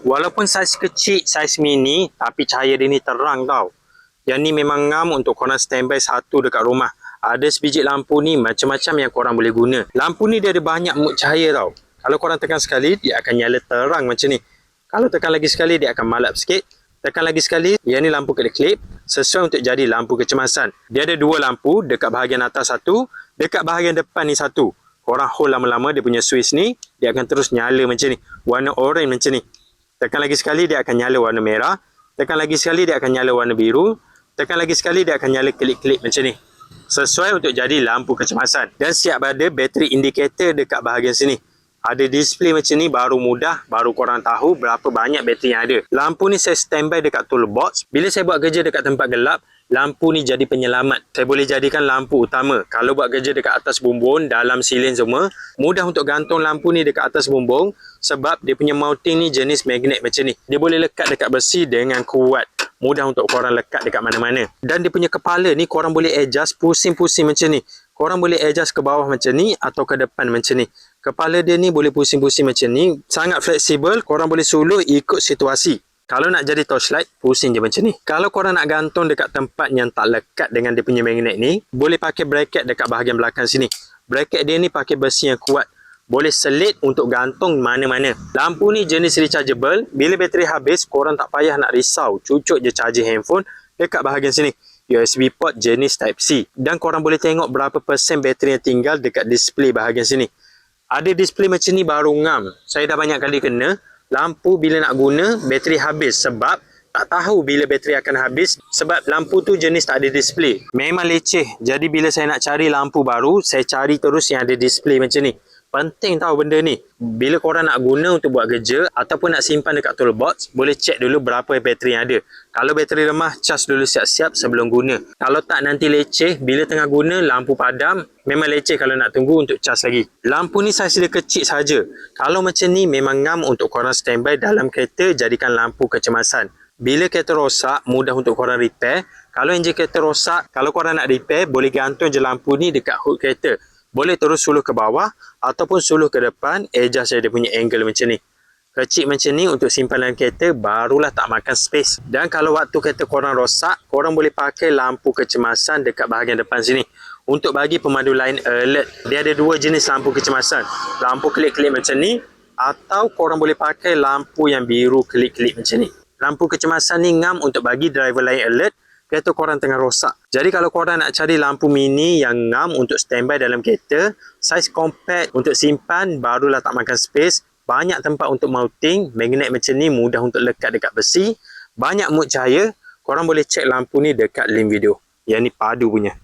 Walaupun saiz kecil, saiz mini, tapi cahaya dia ni terang tau. Yang ni memang ngam untuk korang standby satu dekat rumah. Ada sebiji lampu ni macam-macam yang korang boleh guna. Lampu ni dia ada banyak mood cahaya tau. Kalau korang tekan sekali, dia akan nyala terang macam ni. Kalau tekan lagi sekali, dia akan malap sikit. Tekan lagi sekali, yang ni lampu kelip-kelip. Sesuai untuk jadi lampu kecemasan. Dia ada dua lampu, dekat bahagian atas satu, dekat bahagian depan ni satu. Korang hold lama-lama dia punya switch ni, dia akan terus nyala macam ni. Warna orange macam ni. Tekan lagi sekali, dia akan nyala warna merah. Tekan lagi sekali, dia akan nyala warna biru. Tekan lagi sekali, dia akan nyala kelip-kelip macam ni. Sesuai untuk jadi lampu kecemasan. Dan siap ada bateri indikator dekat bahagian sini. Ada display macam ni baru mudah, baru korang tahu berapa banyak bateri yang ada. Lampu ni saya standby dekat toolbox. Bila saya buat kerja dekat tempat gelap, lampu ni jadi penyelamat. Saya boleh jadikan lampu utama. Kalau buat kerja dekat atas bumbung, dalam silin semua, mudah untuk gantung lampu ni dekat atas bumbung sebab dia punya mounting ni jenis magnet macam ni. Dia boleh lekat dekat besi dengan kuat. Mudah untuk korang lekat dekat mana-mana. Dan dia punya kepala ni korang boleh adjust pusing-pusing macam ni. Korang boleh adjust ke bawah macam ni atau ke depan macam ni. Kepala dia ni boleh pusing-pusing macam ni. Sangat fleksibel. Korang boleh suluh ikut situasi. Kalau nak jadi torchlight, pusing je macam ni. Kalau korang nak gantung dekat tempat yang tak lekat dengan dia punya magnet ni, boleh pakai bracket dekat bahagian belakang sini. Bracket dia ni pakai besi yang kuat. Boleh selit untuk gantung mana-mana. Lampu ni jenis rechargeable. Bila bateri habis, korang tak payah nak risau. Cucuk je charger handphone dekat bahagian sini. USB port jenis Type-C. Dan korang boleh tengok berapa persen bateri yang tinggal dekat display bahagian sini. Ada display macam ni baru ngam. Saya dah banyak kali kena. Lampu bila nak guna, bateri habis sebab tak tahu bila bateri akan habis sebab lampu tu jenis tak ada display. Memang leceh. Jadi bila saya nak cari lampu baru, saya cari terus yang ada display macam ni. Penting tahu benda ni. Bila korang nak guna untuk buat kerja ataupun nak simpan dekat toolbox, boleh check dulu berapa bateri yang ada. Kalau bateri lemah, cas dulu siap-siap sebelum guna. Kalau tak nanti leceh, bila tengah guna lampu padam, memang leceh kalau nak tunggu untuk cas lagi. Lampu ni saiz dia kecil saja. Kalau macam ni memang ngam untuk korang standby dalam kereta jadikan lampu kecemasan. Bila kereta rosak, mudah untuk korang repair. Kalau enjin kereta rosak, kalau korang nak repair, boleh gantung je lampu ni dekat hood kereta boleh terus suluh ke bawah ataupun suluh ke depan adjust dia punya angle macam ni. Kecil macam ni untuk simpanan kereta barulah tak makan space. Dan kalau waktu kereta korang rosak korang boleh pakai lampu kecemasan dekat bahagian depan sini. Untuk bagi pemandu lain alert dia ada dua jenis lampu kecemasan. Lampu kelip-kelip macam ni atau korang boleh pakai lampu yang biru kelip-kelip macam ni. Lampu kecemasan ni ngam untuk bagi driver lain alert kereta korang tengah rosak. Jadi kalau korang nak cari lampu mini yang ngam untuk standby dalam kereta, saiz compact untuk simpan barulah tak makan space, banyak tempat untuk mounting, magnet macam ni mudah untuk lekat dekat besi, banyak mood cahaya, korang boleh check lampu ni dekat link video. Yang ni padu punya.